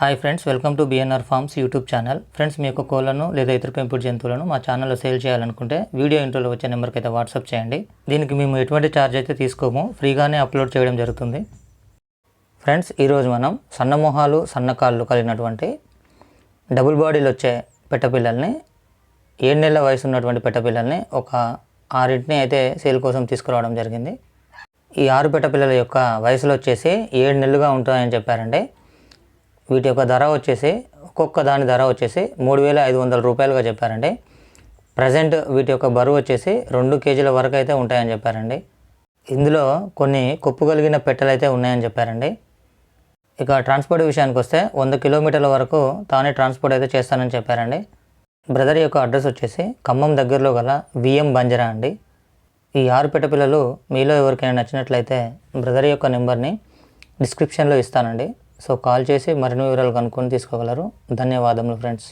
Hi friends welcome to BNR Farms YouTube channel friends మీ యొక్క కోళ్ళను లేదా ఇతర పెంపుడు జంతువులను మా ఛానల్లో సేల్ చేయాలనుకుంటే వీడియో ఇంట్రోలో వచ్చే నెంబర్కి అయితే వాట్సాప్ చేయండి. దీనికి మేము ఎటువంటి ఛార్జ్ అయితే తీసుకోము ఫ్రీగానే అప్లోడ్ చేయడం జరుగుతుంది. ఫ్రెండ్స్ ఈరోజు మనం సన్నమోహాలు సన్నకాళ్ళు కలిగినటువంటి డబుల్ బాడీలు వచ్చే పెట్టపిల్లల్ని ఏడు నెలల వయసు ఉన్నటువంటి పెట్టపిల్లల్ని ఒక ఆరింటిని అయితే సేల్ కోసం తీసుకురావడం జరిగింది. ఈ ఆరు పెట్టపిల్లల యొక్క వయసులో వచ్చేసి ఏడు నెలలుగా ఉంటాయని చెప్పారండి. వీటి యొక్క ధర వచ్చేసి ఒక్కొక్క దాని ధర వచ్చేసి మూడు వేల ఐదు వందల రూపాయలుగా చెప్పారండి. ప్రజెంట్ వీటి యొక్క బరువు వచ్చేసి రెండు కేజీల వరకు అయితే ఉంటాయని చెప్పారండి. ఇందులో కొన్ని కొప్పు పెట్టెలు అయితే ఉన్నాయని చెప్పారండి. ఇక ట్రాన్స్పోర్ట్ విషయానికి వస్తే వంద కిలోమీటర్ల వరకు తానే ట్రాన్స్పోర్ట్ అయితే చేస్తానని చెప్పారండి. బ్రదర్ యొక్క అడ్రస్ వచ్చేసి ఖమ్మం దగ్గరలో గల విఎం బంజరా అండి. ఈ ఆరు పెట్ట పిల్లలు మీలో ఎవరికైనా నచ్చినట్లయితే బ్రదర్ యొక్క నెంబర్ని డిస్క్రిప్షన్లో ఇస్తానండి. సో కాల్ చేసి మరిన్ని వివరాలు కనుక్కొని తీసుకోగలరు. ధన్యవాదములు ఫ్రెండ్స్.